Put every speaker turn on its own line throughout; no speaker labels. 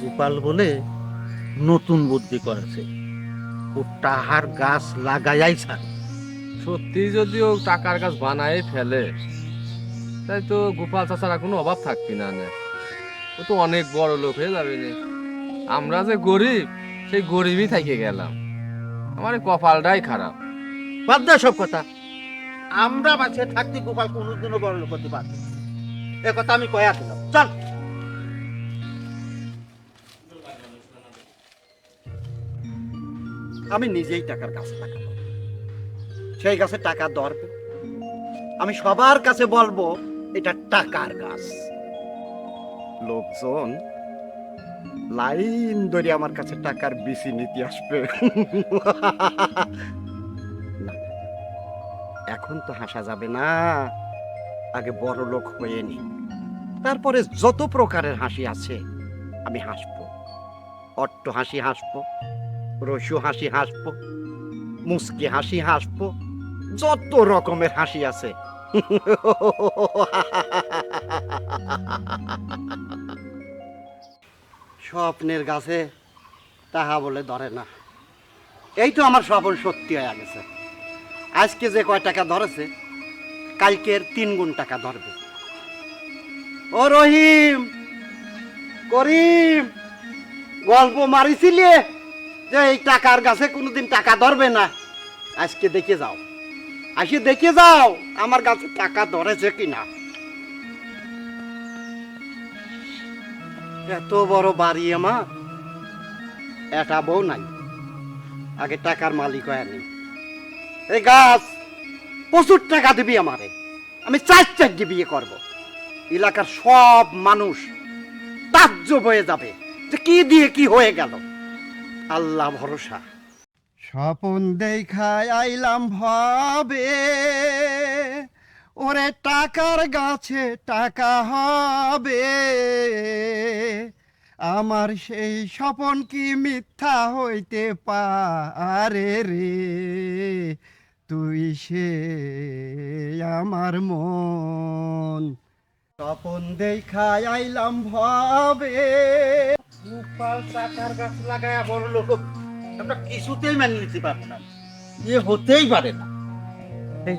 গোপাল বলে নতুন বুদ্ধি করেছে। ও টাহার গাছ লাগাইয়াই ছাড়।
সত্যি যদি ও টাকার গাছ বানায় ফেলে তাই তো গোপাল চাচার আর কোনো অভাব থাকবি না নে। ও তো অনেক বড় লোক হয়ে যাবে আমরা যে গরিব সেই গরিবই থেকে গেলাম। আমার কপালটাই খারাপ।
বাদ দাও সব কথা। আমরা বাঁচিয়ে থাকতে গোপাল কোনোদিনও বড় লোক হতে পারবে। এ কথা আমি কয়া দিলাম চল। আমি নিজেই টাকার গাছ লাগাবো সেই গাছে টাকা ধরবে আমি সবার কাছে বলব, এটা টাকার গাছ লোকজন লাইন ধরে আমার কাছে টাকার বিসি নিতে আসবে। এখন তো হাসা যাবে না। আগে বড় লোক হয়ে নি। তারপরে যত প্রকারের হাসি আছে, আমি হাসবো। অট্ট হাসি হাসবো। রসু হাসি হাসবো, মুসকি হাসি হাসবো, যত রকমের হাসি আছে। স্বপ্নের গাছে তাহা বলে ধরে না। এই তো আমার স্বপ্ন সত্যি হয়ে গেছে। আজকে যে কয় টাকা ধরেছে, কালকের তিন গুণ টাকা ধরবে। ও রহিম, করিম, গল্প মারিছিলে? যে এই টাকার গাছে কোনোদিন টাকা ধরবে না। আজকে দেখে যাও। আসে দেখে যাও, আমার গাছে টাকা ধরেছে কিনা। এত বড় বাড়ি আমার। এটা বউ নাই। আগে টাকার মালিক হয় নেই এই গাছ, প্রচুর টাকা দিবি আমারে। আমি চার চারটি বিয়ে করব। এলাকার সব মানুষ তাজ্জব হয়ে যাবে। যে কি দিয়ে কি হয়ে গেল? আল্লাহ ভরসা। স্বপন দেখায় আইলাম ভাবে, ওরে টাকার গাছে টাকা হবে। আমার সেই স্বপন কি মিথ্যা হইতে পারে রে? তুই সে আমার মন। স্বপন দেখায় আইলাম ভাবে। গাছ লাগায় বড় লোক আমরা কিছুতেই মেনে নিতে পারব না। এ হতেই পারে না। এই,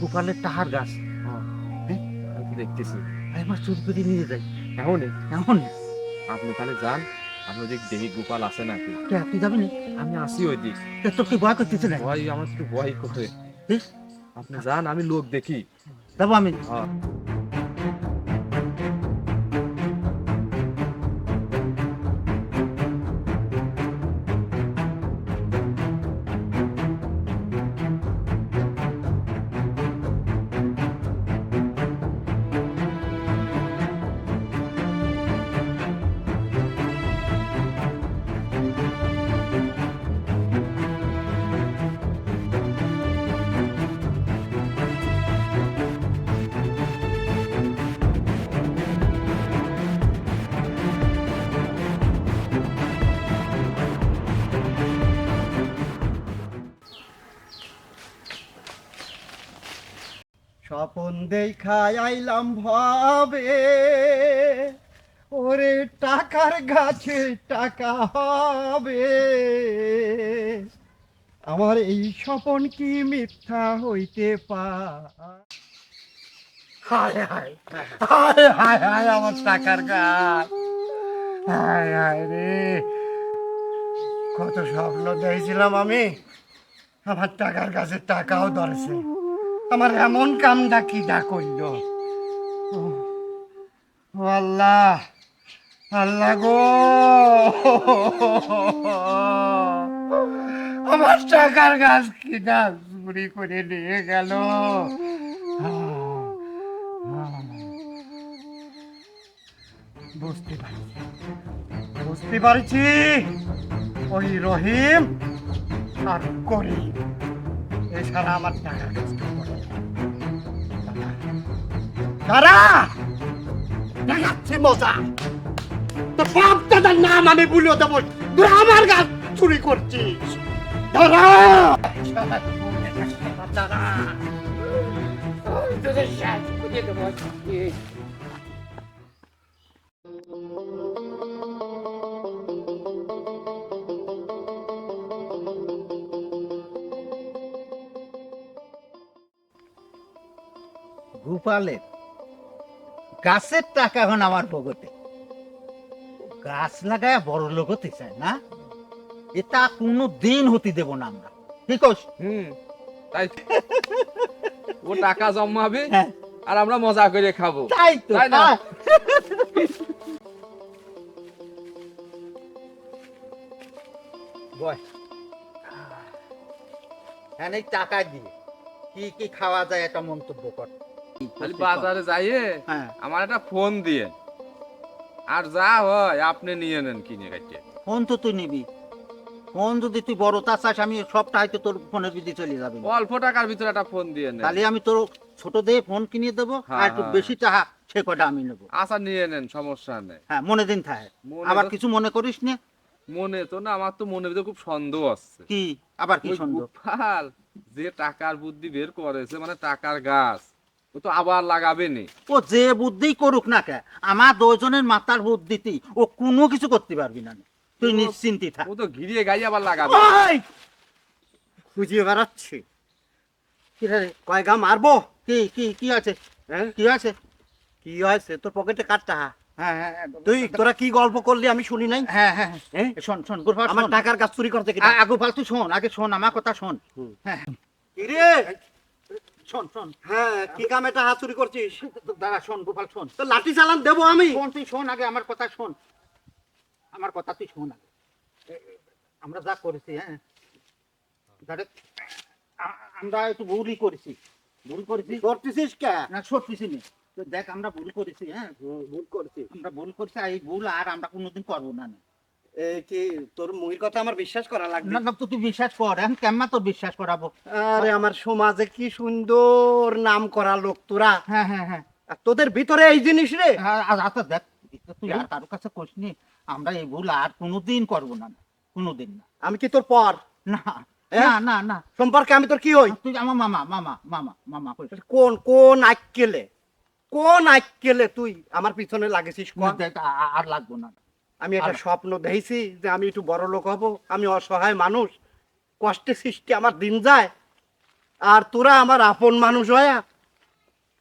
গোপালের টাহার গাছ।
আমি দেখতেছি।
আরে আমার চুরি করে নিয়ে যাই।
এমন
এমন
আপনি তাহলে যান। আপনি দেখ দেখি গোপাল আছে নাকি?
আপনি যাবেন
আমি আসি ওই দিক
তোর কি ভয় করতেছে না
ভয় আমার একটু ভয় করতে
এ?
আপনি যান আমি লোক দেখি।
যাব আমি।
হ্যাঁ।
স্বপন দেখায় আইলাম ভাবে। ওরে টাকার গাছে টাকা হবে। আমার এই স্বপন কি মিথ্যা হইতে পা হায় হায় হায় হায় হায়, আমার টাকার গাছ। হায় হায় রে। কত স্বপ্ন দেখছিলাম আমি। আমার টাকার কাছে টাকাও ধরেছে। আমার এমন কামটা কি দা করল ও আল্লাহ আল্লাহ গো। আমার টাকার গাছ কি না চুরি করে নিয়ে গেল? বুঝতে পারছি বুঝতে পারছি। ওই রহিম, আর করিম এছাড়া আমার টাকা করে? দেখাচ্ছি নাম আমি বলে দেবো। আমার গাছ চুরি করছিস। দাঁড়া
গোপালের গাছের টাকা এখন আমার পকেটে গাছ লাগায় বড় লোক হতে চায় না? এটা কোনো দিন হতে দেব না আমরা। ঠিক
হুম তাই ও টাকা জমাবে
হ্যাঁ।
আর আমরা মজা করে খাব।
তাই তো
তাই না?
বয়। হ্যাঁ এই টাকা দিয়ে। কি কি খাওয়া যায় একটা মন্তব্য কর।
খালি বাজারে যাইয়ে
হ্যাঁ।
আমার একটা ফোন দিয়ে। আর যা হয় আপনি নিয়ে নেন কিনে কাটিয়ে
ফোন তো তুই নিবি। ফোন যদি তুই বড় তা চাস আমি সবটা হয়তো তোর ফোনের বিধি চলে যাবে।
অল্প টাকার ভিতরে একটা ফোন দিয়ে
তাহলে আমি তোর ছোট দিয়ে ফোন কিনে দেবো
হ্যাঁ,
আর একটু
হ্যাঁ।
বেশি টাকা সে কটা আমি নেব।
আচ্ছা নিয়ে নেন সমস্যা নেই।
হ্যাঁ মনে দিন থাকে আবার কিছু মনে করিস না।
মনে তো না আমার তো মনে ভিতরে খুব সন্দেহ আছে।
কি? আবার কি সন্দেহ?
যে টাকার বুদ্ধি বের করেছে মানে টাকার গাছ। ও তো আবার লাগাবে নি।
ও যে বুদ্ধি করুক না কে আমার দুজনের মাথার বুদ্ধিতে ও কোনো কিছু করতে পারবি না তুই নিশ্চিন্তি থাক।
ও তো ঘিরিয়ে গাই আবার লাগাবে!
খুঁজিয়ে বেড়াচ্ছি। কয় গা মারবো?
কি কি কি আছে?
হ্যাঁ?
কি আছে?
কি হয়েছে তোর পকেটে কার টাকা?
হ্যাঁ হ্যাঁ হ্যাঁ।
তুই তোরা কি গল্প করলি আমি শুনি নাই?
হ্যাঁ হ্যাঁ হ্যাঁ। শোন শোন
আমার টাকার কাজ চুরি করতে
আগু ফালতু শোন আগে শোন আমার কথা শোন। হ্যাঁ শোন শোন।
হ্যাঁ কি কামে চুরি করছিস?
দাদা শোন গোপাল শোন।
তো লাঠি চালান দেবো আমি।
শোন তুই শোন আগে আমার কথা শোন। আমার কথা তুই শোন আগে। আমরা যা করেছি হ্যাঁ? আমরা একটু ভুলই করেছি। ভুল করেছি?
করতেছিস কে?
না সত্যি নেই তো দেখ আমরা ভুল করেছি হ্যাঁ?
ভুল করছিস।
আমরা ভুল করেছি এই ভুল আর আমরা কোনোদিন করব না না।
এ কি তোর মুহির কথা আমার বিশ্বাস করা লাগবে?
না তো তুই বিশ্বাস কর এখন কেমন তোর বিশ্বাস করাবো?
আরে আমার সমাজে কি সুন্দর নাম করা লোক তোরা।
হ্যাঁ হ্যাঁ হ্যাঁ।
আর তোদের ভিতরে এই জিনিস রে?
আর আর আচ্ছা দেখ তুই আর কাছে কোশ নি আমরা এই ভুল আর কোনোদিন করব না কোনোদিন না।
আমি কি তোর পর?
না? না না না।
সম্পর্কে আমি তোর কি হই?
তুই আমার মামা মামা মামা মামা কইস।
কোন কোন আক্কেলে? কোন আক্কেলে তুই আমার পিছনে লাগেছিস
আর লাগবো না।
আমি একটা স্বপ্ন দেখেছি যে আমি একটু বড় লোক হব আমি অসহায় মানুষ কষ্টে সৃষ্টি আমার দিন যায় আর তোরা আমার আপন মানুষ হয়া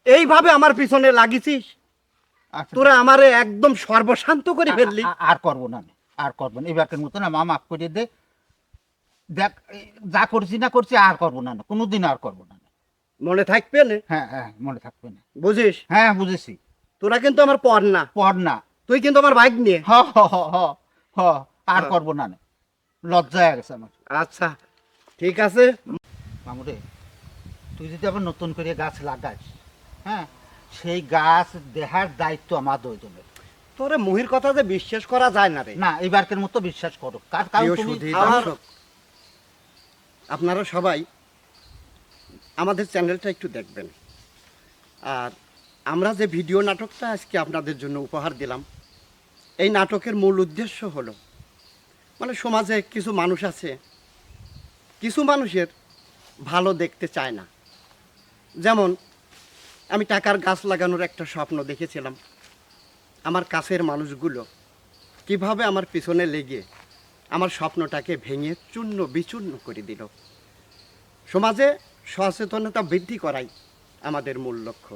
এইভাবে আমার পিছনে লাগিছিস।
আচ্ছা,
তোরা আমারে একদম সর্বশান্ত করে ফেললি।
আর করব না আমি, আর করব না। এবারকার মতো না মা মাফ করে দে। দেখ যা করছি না করছি আর করব না কোনোদিন আর করব না।
মনে থাকবে না?
হ্যাঁ হ্যাঁ মনে থাকবে না।
বুঝিস?
হ্যাঁ বুঝেছি।
তোরা কিন্তু আমার পর না।
পড় না।
তুই কিন্তু আমার বাইক নিয়ে।
হ হ হ হ হ আর
হ্যাঁ।
করব না না। লজ্জা হয়ে গেছে আমার।
আচ্ছা। ঠিক আছে?
মামুরে তুই যদি আবার নতুন করে গাছ লাগাস হ্যাঁ? সেই গাছ দেহার দায়িত্ব আমার দুজনের
তোরে মুহির কথা যে বিশ্বাস করা যায় না রে।
না এবারকার মতো বিশ্বাস করো কার কারণ
প্রিয়
তুমি
আপনারা সবাই আমাদের চ্যানেলটা একটু দেখবেন। আর আমরা যে ভিডিও নাটকটা আজকে আপনাদের জন্য উপহার দিলাম, এই নাটকের মূল উদ্দেশ্য হলো মানে সমাজে কিছু মানুষ আছে, কিছু মানুষের ভালো দেখতে চায় না। যেমন, আমি টাকার গাছ লাগানোর একটা স্বপ্ন দেখেছিলাম। আমার কাছের মানুষগুলো কীভাবে আমার পিছনে লেগে আমার স্বপ্নটাকে ভেঙে চূর্ণ বিচূর্ণ করে দিল। সমাজে সচেতনতা বৃদ্ধি করাই আমাদের মূল লক্ষ্য।